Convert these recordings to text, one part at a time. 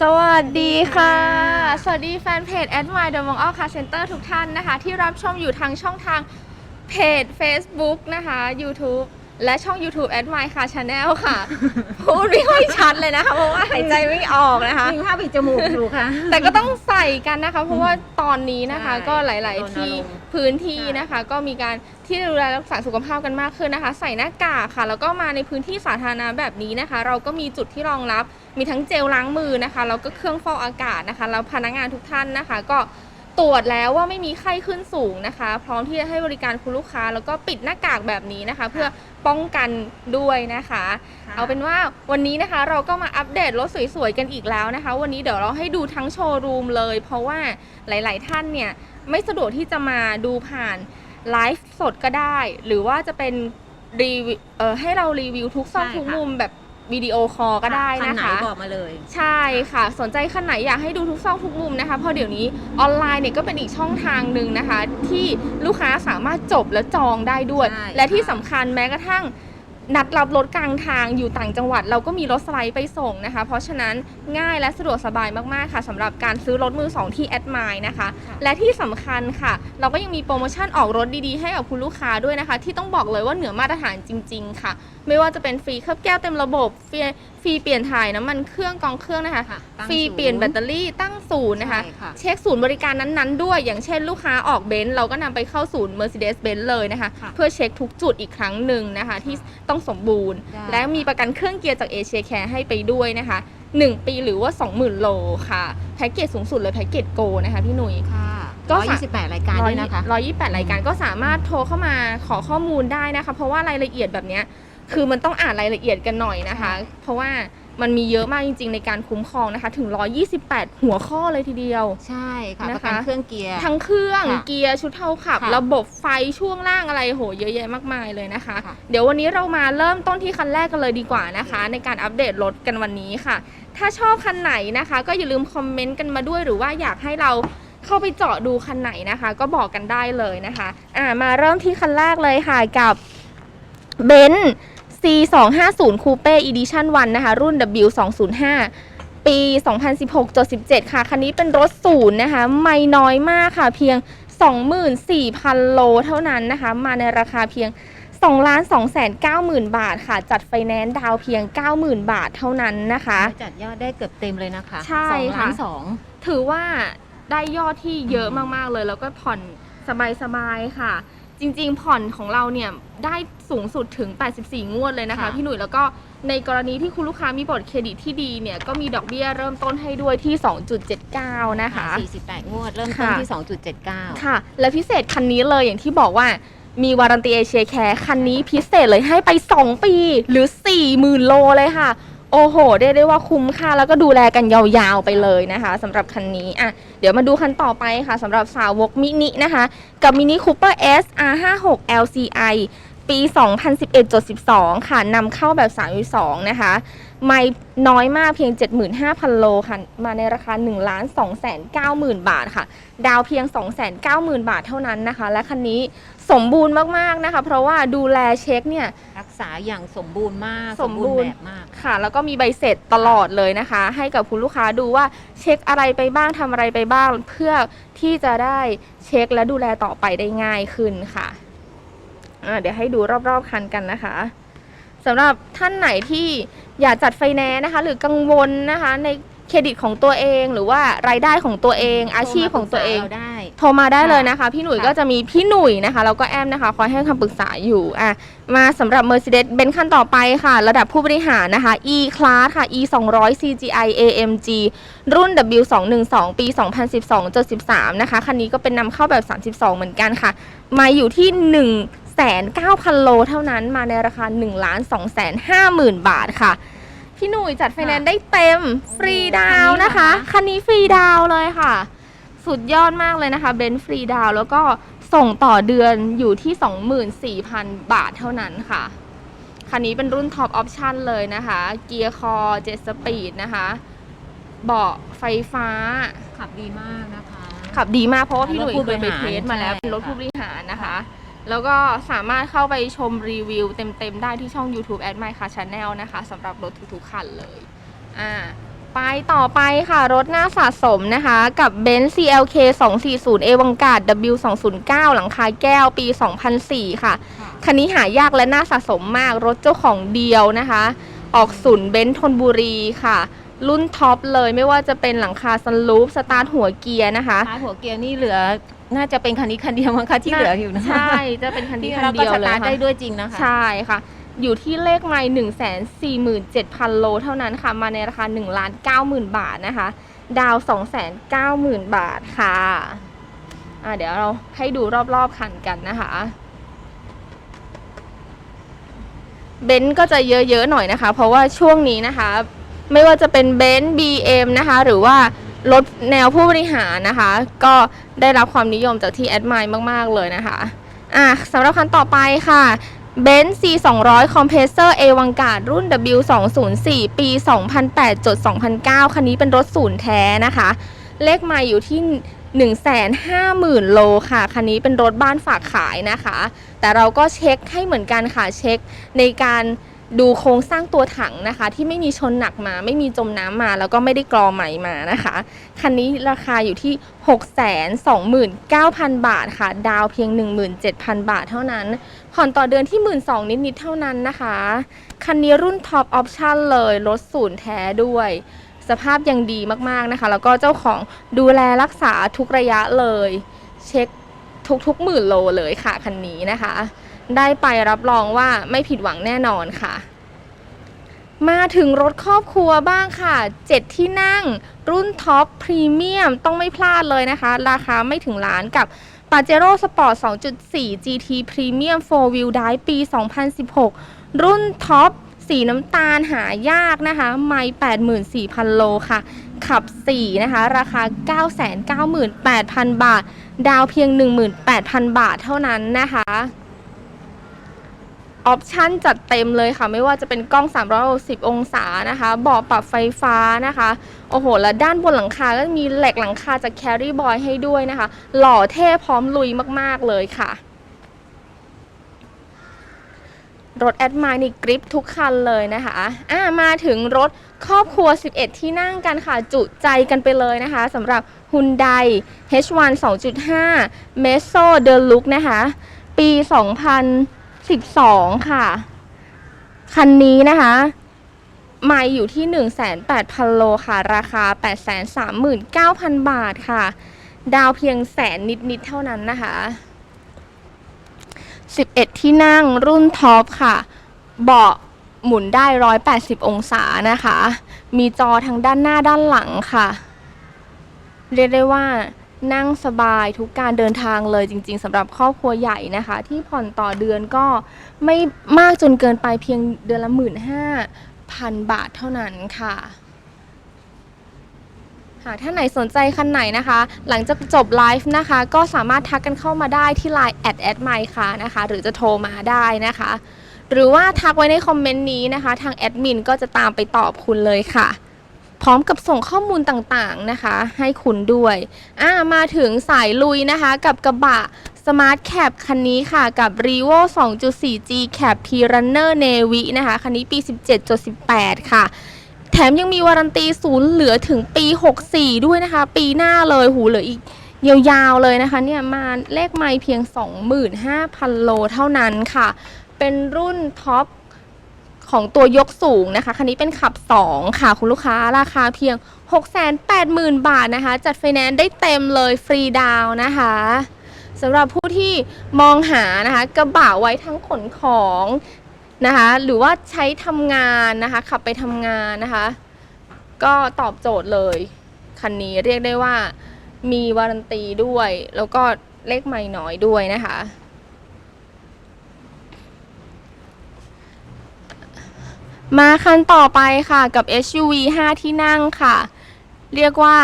สวัสดีค่ะ สวัสดีแฟนเพจ a d m i r e The Mong All Car Center ทุกท่านนะคะ ที่รับชมอยู่ทางช่องทางเพจ Facebook นะคะ YouTube และช่อง YouTube a d m i r e Car Channel ค่ะ พูดไม่ค่อยชัดเลยนะคะ เพราะว่าหายใจไม่ออกนะคะ มีผ้าปิดจมูกอยู่ค่ะ แต่ก็ต้องใส่กันนะคะ เพราะว่าตอนนี้นะคะ ใช่ก็หลาย ๆ ที่รณรงค์พื้นที่นะคะ ก็มีการที่ดูแลรักษาสุขภาพกันมากขึ้นนะคะ ใส่หน้ากากค่ะ แล้วก็มาในพื้นที่สาธารณะแบบนี้นะคะ เราก็มีจุดที่รองรับ มีทั้งเจลล้างมือนะคะแล้วก็เครื่องฟอกอากาศนะคะแล้วพนักงานทุกท่านนะคะ ก็ ตรวจแล้วว่าไม่มีไข้ขึ้นสูงนะคะ พร้อมที่จะให้บริการคุณลูกค้า แล้วก็ปิดหน้ากากแบบนี้นะคะ เพื่อป้องกันด้วยนะคะ เอาเป็นว่าวันนี้นะคะเราก็มาอัปเดตรถสวยๆกันอีกแล้วนะคะ วันนี้เดี๋ยวเราให้ดูทั้งโชว์รูมเลย เพราะว่าหลาย ๆ ท่านเนี่ยไม่สะดวกที่จะมาดูผ่านไลฟ์สดก็ได้ หรือว่าจะเป็นรีวิวเอ่อให้เรารีวิวทุกซอกใช่ทุกค่ะมุมแบบ วิดีโอคอลก็ได้คันะไหนคะบอกมาเลย ใช่ค่ะ สนใจคันไหนอยากให้ดูทุกซอกทุกมุมนะคะ เพราะเดี๋ยวนี้ออนไลน์เนี่ยก็เป็นอีกช่องทางหนึ่งนะคะ ที่ลูกค้าสามารถจบและจองได้ด้วย ใช่และที่ค่ะ สำคัญแม้กระทั่ง นัดรับรถกลางทางอยู่ต่างจังหวัด เราก็มีรถสไลด์ไปส่งนะคะ เพราะฉะนั้นง่ายและสะดวกสบายมากๆค่ะสำหรับการซื้อรถมือสองที่แอดมายนะคะ ค่ะ และที่สำคัญค่ะ เราก็ยังมีโปรโมชั่นออกรถดีๆ ให้กับคุณลูกค้าด้วยนะคะ ที่ต้องบอกเลยว่าเหนือมาตรฐานจริง ๆ ค่ะ ไม่ว่าจะเป็นฟรีเคลือบแก้วเต็มระบบฟรีฟรีเปลี่ยนถ่ายน้ำมันเครื่องกองเครื่องนะคะ ค่ะตั้งฟรีศูนย์เปลี่ยนแบตเตอรี่ตั้งศูนย์นะคะ ใช่ค่ะ เช็คศูนย์บริการนั้นๆด้วย อย่างเช่นลูกค้าออกเบนซ์เราก็นำไปเข้าศูนย์ Mercedes-Benz เลยนะคะ ค่ะเพื่อเช็คทุกจุดอีกครั้งหนึ่งนะคะ ที่ต้องสมบูรณ์ ได้ และมีประกันเครื่องเกียร์จากเอเชียแคร์ให้ไปด้วยนะคะ 1 ปีหรือว่า 20,000 โลค่ะ แพ็กเกจสูงสุดเลยแพ็กเกจโกนะคะพี่หนุ่ย ค่ะก็ร้อยยี่สิบแปดรายการด้วยนะคะ ร้อยยี่แปดรายการก็สามารถโทรเข้ามาขอข้อมูลได้นะคะ เพราะว่ารายละเอียดแบบเนี้ย คือมันต้องอ่านรายละเอียดกันหน่อยนะคะใช่เพราะว่ามันมีเยอะมากจริง ๆ ในการคุ้มครองนะคะ ถึง 128 หัวข้อเลยทีเดียว ใช่ค่ะนะคะประกันเครื่องเกียร์ทั้งเครื่องค่ะเกียร์ชุดเท่าขับค่ะระบบไฟช่วงล่างอะไรโหเยอะแยะมากมายเลยนะคะค่ะเดี๋ยววันนี้เรามาเริ่มต้นที่คันแรกกันเลยดีกว่านะคะ ในการอัปเดตรถกันวันนี้ค่ะ ถ้าชอบคันไหนนะคะ ก็อย่าลืมคอมเมนต์กันมาด้วยหรือว่าอยากให้เราเข้าไปเจาะดูคันไหนนะคะ ก็บอกกันได้เลยนะคะอ่ามาเริ่มที่คันแรกเลยค่ะกับเบนซ์ C 2 5 0 Coupe Edition 1 นะคะ รุ่น W 2 0 5 ปี 2016.17 ค่ะ คันนี้เป็นรถศูนย์นะคะ ไม่น้อยมากค่ะ เพียง 24,000 โลเท่านั้นนะคะ มาในราคาเพียง2 2 9 0 0 0 0บาทค่ะ จัดไฟแนนซ์ดาวน์เพียง 90,000 บาทเท่านั้นนะคะ จัดยอดได้เกือบเต็มเลยนะคะใช่สองล้านค่ะ สองถือว่าได้ยอดที่เยอะอืมมาก ๆ เลย แล้วก็ผ่อนสบาย ๆ ค่ะ จริงๆ ผ่อนของเราเนี่ยได้สูงสุดถึง 84 งวดเลยนะคะพี่หนุ่ยแล้วก็ในกรณีที่คุณลูกค้ามีบัตรเครดิตที่ดีเนี่ยก็มีดอกเบี้ยเริ่มต้นให้ด้วยที่ 2.79 นะคะสี่สิบแปดงวด เริ่มต้นค่ะ ที่สองจุดเจ็ดเก้าค่ะ และพิเศษคันนี้เลยอย่างที่บอกว่ามีวารันตีเอเชียแคร์คันนี้พิเศษเลยให้ไป 2 ปีหรือ 40,000 โลเลยค่ะ โอ้โหเรียกได้ว่าคุ้มค่าแล้วก็ดูแลกันยาวๆไปเลยนะคะสำหรับคันนี้อะเดี๋ยวมาดูคันต่อไปค่ะสำหรับสาวกมินินะคะ กับมินิคูเปอร์ S R56 LCI ปี 2011.12 ค่ะนำเข้าแบบ 32 นะคะ ไม่น้อยมากเพียง 75,000 โลค่ะ มาในราคา 1 2 9 0 0 0 0 บาทค่ะ ดาวเพียง 290,000 บาทเท่านั้นนะคะ และคันนี้ สมบูรณ์มากๆนะคะ เพราะว่าดูแลเช็คเนี่ย รักษาอย่างสมบูรณ์มากสมบูรณ์แบบมาก ค่ะ แล้วก็มีใบเสร็จตลอดเลยนะคะ ให้กับคุณลูกค้าดูว่าเช็คอะไรไปบ้างทำอะไรไปบ้าง เพื่อที่จะได้เช็คและดูแลต่อไปได้ง่ายขึ้นค่ะอ่าเดี๋ยวให้ดูรอบๆคันกันนะคะสำหรับท่านไหนที่อยากจัดไฟแนนซ์นะคะ หรือกังวลนะคะในเครดิตของตัวเองหรือว่ารายได้ของตัวเอง อาชีพของตัวเองโทรมาปรึกษาราได้โทรมาได้เลยนะคะ พี่หนุ่ยค่ะก็จะมีพี่หนุ่ยนะคะแล้วก็แอมนะคะคอยให้คำปรึกษาอยู่อะมาสำหรับ Mercedes เบนซ์คันต่อไปค่ะ ระดับผู้บริหารนะคะ E Class ค่ะ E 200 CGI AMG รุ่น W 2 1 2ปี 2012.13นะคะคันนี้ก็เป็นนำเข้าแบบ 32 เหมือนกันค่ะ มาอยู่ที่ 1 9,000 โลเท่านั้นมาในราคา 1 2 5 0 0 0 0 บาทค่ะพี่หนุ่ยจัดไฟแนนซ์ได้เต็มฟรีดาวน์นะคะ คันนี้ฟรีดาวน์เลยค่ะ สุดยอดมากเลยนะคะเบนฟรีดาวน์แล้วก็ส่งต่อเดือนอยู่ที่ 24,000 บาทเท่านั้นค่ะ คันนี้เป็นรุ่นท็อปออปชันเลยนะคะ เกียร์คอเจ็ดสปีดนะคะ เบาะไฟฟ้า ขับดีมากนะคะ ขับดีมากเพราะว่าพี่หนุ่ยรถผู้เคยไปบริหารเทสมาแล้วใช่เป็นรถผู้ค่ะบริหารนะคะ แล้วก็สามารถเข้าไปชมรีวิวเต็มๆ ได้ที่ช่อง YouTube a d m y Car Channel นะคะสำหรับรถทุกๆคันเลยอ่า ไปต่อไปค่ะ รถหน้าสะสมนะคะ กับ Benz CLK 240 a v a n g a r d W209 หลังคาแก้วปี 2004 ค่ะ คันนี้หายากและน่าสะสมมาก รถเจ้าของเดียวนะคะ ออกศูนย์เบนซ์ธนบุรีค่ะ รุ่นท็อปเลยไม่ว่าจะเป็นหลังคาซันลูปสตาร์ทหัวเกียร์นะคะ ท้ายหัวเกียร์นี่เหลือน่าจะเป็นคันนี้คันเดียวมั้งคะที่เหลืออยู่นะคะใช่ จะเป็นคันที่นี้คัเรานก็เดียวสเลยตาร์ทค่ะ ได้ด้วยจริงนะคะ ใช่ค่ะ อยู่ที่เลขไมล์หนึ่งแสนสี่หมื่นเจ็ดพันโลเท่านั้นค่ะ มาในราคาหนึ่งล้านเก้าหมื่นบาทนะคะ ดาวสองแสนเก้าหมื่นบาทค่ะอะเดี๋ยวเราให้ดูรอบๆคันกันนะคะเบนซ์ก็จะเยอะๆหน่อยนะคะ เพราะว่าช่วงนี้นะคะ ไม่ว่าจะเป็นเบนซ์ BM นะคะ หรือว่ารถแนวผู้บริหารนะคะ ก็ได้รับความนิยมจากที่แอดมายมาก ๆ เลยนะคะ อะสำหรับคันต่อไปค่ะ เบนซ์ C 2 0 0 Compressor A w a n g a r d รุ่น W 2 0 4ปี 2008จด2009 คันนี้เป็นรถศูนย์แท้นะคะ เลขไมาอยู่ที่ 150,000 โลค่ะ คันนี้เป็นรถบ้านฝากขายนะคะ แต่เราก็เช็คให้เหมือนกันค่ะ เช็คในการดูโครงสร้างตัวถังนะคะ ที่ไม่มีชนหนักมา ไม่มีจมน้ำมา แล้วก็ไม่ได้กรอใหม่มานะคะ คันนี้ราคาอยู่ที่ 629,000 บาทค่ะ ดาวเพียง 17,000 บาทเท่านั้น ผ่อนต่อเดือนที่ 12,000นิดๆเท่านั้นนะคะ คันนี้รุ่นท็อปออปชั่นเลยรถศูนย์แท้ด้วย สภาพยังดีมากๆนะคะ แล้วก็เจ้าของดูแลรักษาทุกระยะเลย เช็คทุกๆหมื่นโลเลยค่ะคันนี้นะคะ ได้ไปรับรองว่าไม่ผิดหวังแน่นอนค่ะมาถึงรถครอบครัวบ้างค่ะ 7 ที่นั่ง รุ่นท็อปพรีเมียมต้องไม่พลาดเลยนะคะ ราคาไม่ถึงล้านกับาเจโร่สปอร์ต 2.4 GT Premium 4 Wheel Drive ปี 2016 รุ่นท็อป สีน้ำตาลหายากนะคะ ไม่ 84,000 โลค่ะ ขับ 4 นะคะ ราคา 998,000 บาท ดาวเพียง 18,000 บาทเท่านั้นนะคะ ออปชั่นจัดเต็มเลยค่ะ ไม่ว่าจะเป็นกล้อง 360 องศานะคะเบาะปรับไฟฟ้านะคะ โอ้โห แล้วด้านบนหลังคาก็มีเหล็กหลังคาจาก Carry Boy ให้ด้วยนะคะ หล่อเท่พร้อมลุยมากๆเลยค่ะ รถแอดมายนี่กริปทุกคันเลยนะคะอ่ามาถึงรถครอบครัว 11 ที่นั่งกันค่ะ จุใจกันไปเลยนะคะสำหรับ Hyundai H1 2.5 Mezzo Deluxe นะคะ ปี 2000 12 ค่ะ คันนี้นะคะไม่อยู่ที่ 18,000 โลค่ะ ราคา 839,000 บาทค่ะ ดาวเพียงแสนนิด ๆ เท่านั้นนะคะ 11 ที่นั่งรุ่นท็อปค่ะ เบาะหมุนได้ 180 องศานะคะ มีจอทั้งด้านหน้าด้านหลังค่ะ เรียกได้ว่า นั่งสบายทุกการเดินทางเลยจริง ๆสำหรับครอบครัวใหญ่นะคะ ที่ผ่อนต่อเดือนก็ไม่มากจนเกินไปเพียงเดือนละ15,000บาทเท่านั้นค่ะหากท่านไหนสนใจคันไหนนะคะ หลังจากจบไลฟ์นะคะ ก็สามารถทักกันเข้ามาได้ที่ Line แอดแอดไมค่ะนะคะ หรือจะโทรมาได้นะคะ หรือว่าทักไว้ในคอมเมนต์นี้นะคะ ทางแอดมินก็จะตามไปตอบคุณเลยค่ะ พร้อมกับส่งข้อมูลต่างๆนะคะ ให้คุณด้วยอ่ามาถึงสายลุยนะคะ กับกระบะ Smart Cap คันนี้ค่ะ กับ r e v o 2.4G Cap P Runner Navy นะคะ คันนี้ปี 17.18 ค่ะ แถมยังมีวารันตีศูนย์เหลือถึงปี 64 ด้วยนะคะ ปีหน้าเลยหูเหลืออีกยาวๆเลยนะคะเนี่ยมาเลขไม่เพียง 25,000 โลเท่านั้นค่ะ เป็นรุ่นท็อป ของตัวยกสูงนะคะ คันนี้เป็นขับ 2 ค่ะ คุณลูกค้าราคาเพียง 680,000 บาทนะคะ จัดไฟแนนซ์ได้เต็มเลยฟรีดาวนะคะสำหรับผู้ที่มองหานะคะกระบะไว้ทั้งขนของนะคะ หรือว่าใช้ทำงานนะคะ ขับไปทำงานนะคะ ก็ตอบโจทย์เลย คันนี้เรียกได้ว่ามีวารันตีด้วย แล้วก็เลขไม่น้อยด้วยนะคะ มาคันต่อไปค่ะกับ SUV 5 ที่นั่งค่ะ เรียกว่า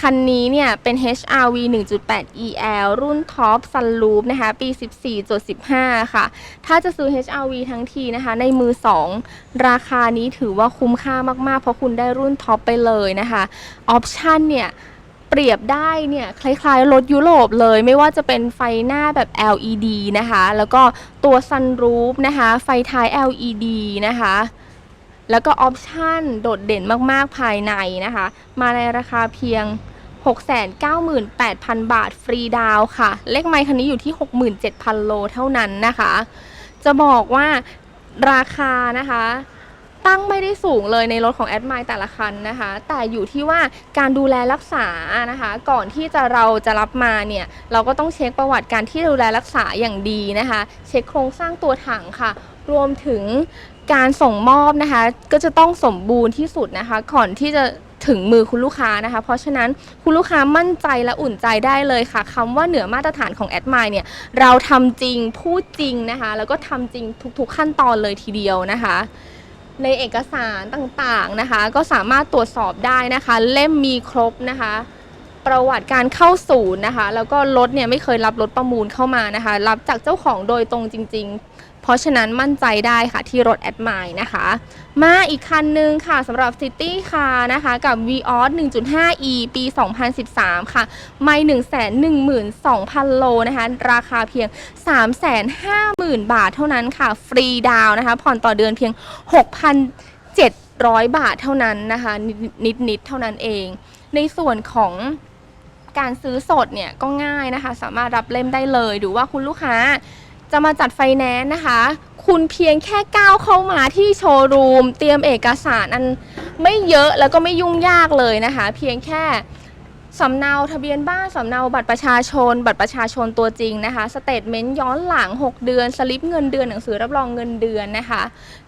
คันนี้เนี่ยเป็น HRV 1.8 EL รุ่นท็อป Sunroof นะคะ ปี 14.15 ค่ะ ถ้าจะซื้อ HRV ทั้งทีนะคะ ในมือ 2 ราคานี้ถือว่าคุ้มค่ามาก ๆ เพราะคุณได้รุ่นท็อปไปเลยนะคะ ออปชันเนี่ย เปรียบได้เนี่ยคล้ายๆรถยุโรปเลย ไม่ว่าจะเป็นไฟหน้าแบบ LED นะคะ แล้วก็ตัว sunroof นะคะ ไฟท้าย LED นะคะ แล้วก็ออปชั่นโดดเด่นมากๆภายในนะคะ มาในราคาเพียง 698,000 บาทฟรีดาวค่ะ เลขไมค์คันนี้อยู่ที่ 67,000 โลเท่านั้นนะคะ จะบอกว่าราคานะคะ ตั้งไม่ได้สูงเลยในรถของแอดไมแต่ละคันนะคะ แต่อยู่ที่ว่าการดูแลรักษานะคะ ก่อนที่จะเราจะรับมาเนี่ย เราก็ต้องเช็คประวัติการที่ดูแลรักษาอย่างดีนะคะ เช็คโครงสร้างตัวถังค่ะ รวมถึงการส่งมอบนะคะ ก็จะต้องสมบูรณ์ที่สุดนะคะ ก่อนที่จะถึงมือคุณลูกค้านะคะ เพราะฉะนั้นคุณลูกค้ามั่นใจและอุ่นใจได้เลยค่ะคำว่าเหนือมาตรฐานของแอดไมเนี่ย เราทำจริงพูดจริงนะคะ แล้วก็ทำจริงทุกๆขั้นตอนเลยทีเดียวนะคะ ในเอกสารต่างๆนะคะ ก็สามารถตรวจสอบได้นะคะ เล่มมีครบนะคะ ประวัติการเข้าศูนย์นะคะ แล้วก็รถเนี่ยไม่เคยรับรถประมูลเข้ามานะคะ รับจากเจ้าของโดยตรงจริง ๆ เพราะฉะนั้นมั่นใจได้ค่ะที่รถแอดไมนะคะ มาอีกคันหนึ่งค่ะสำหรับ City Car นะคะกับ v ีออส 1.5e ปี 2013 ค่ะ ไม่112,000 โลนะคะ ราคาเพียง 350,000 บาทเท่านั้นค่ะ ฟรีดาวนะคะ ผ่อนต่อเดือนเพียง 6,700 บาทเท่านั้นนะคะ นิดนิดๆเท่านั้นเอง ในส่วนของการซื้อสดเนี่ยก็ง่ายนะคะ สามารถรับเล่มได้เลย หรือว่าคุณลูกค้า จะมาจัดไฟแนนซ์นะคะ คุณเพียงแค่ก้าวเข้ามาที่โชว์รูม เตรียมเอกสารอันไม่เยอะแล้วก็ไม่ยุ่งยากเลยนะคะ เพียงแค่สำเนาทะเบียนบ้านสำเนาบัตรประชาชน บัตรประชาชนตัวจริงนะคะสเตทเมนต์ย้อนหลัง 6 เดือนสลิปเงินเดือนหนังสือรับรองเงินเดือนนะคะ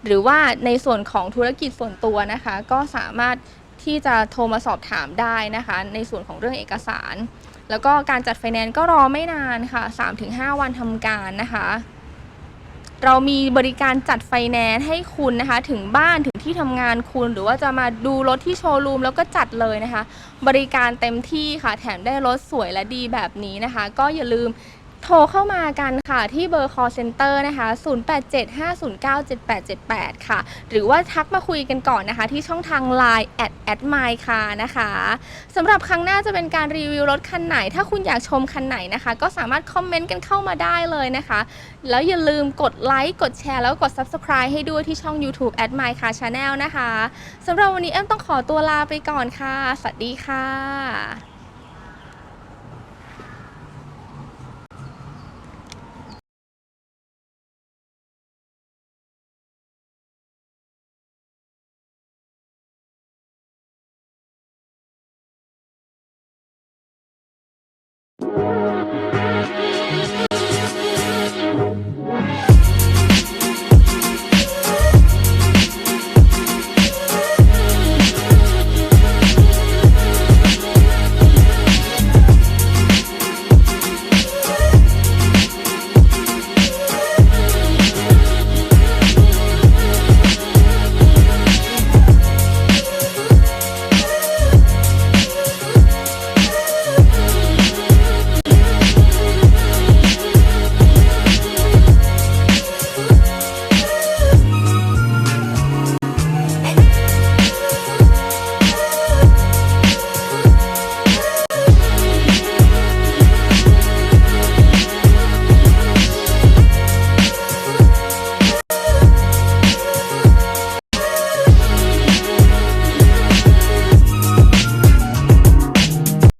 หรือว่าในส่วนของธุรกิจส่วนตัวนะคะ ก็สามารถที่จะโทรมาสอบถามได้นะคะ ในส่วนของเรื่องเอกสาร แล้วก็การจัดไฟแนนซ์ก็รอไม่นานค่ะ 3-5 วันทำการนะคะ เรามีบริการจัดไฟแนนซ์ให้คุณนะคะ ถึงบ้านถึงที่ทำงานคุณ หรือว่าจะมาดูรถที่โชว์รูมแล้วก็จัดเลยนะคะ บริการเต็มที่ค่ะ แถมได้รถสวยและดีแบบนี้นะคะ ก็อย่าลืม โทรเข้ามากันค่ะที่เบอร์ call center นะคะ 0875097878 ค่ะ หรือว่าทักมาคุยกันก่อนนะคะ ที่ช่องทาง Line at at my car นะคะสำหรับครั้งหน้าจะเป็นการรีวิวรถคันไหน ถ้าคุณอยากชมคันไหนนะคะ ก็สามารถคอมเมนต์กันเข้ามาได้เลยนะคะ แล้วอย่าลืมกดไลค์กดแชร์แล้วกด Subscribe ให้ด้วยที่ช่อง YouTube at my car channel นะคะสำหรับวันนี้แอมต้องขอตัวลาไปก่อนค่ะ สวัสดีค่ะ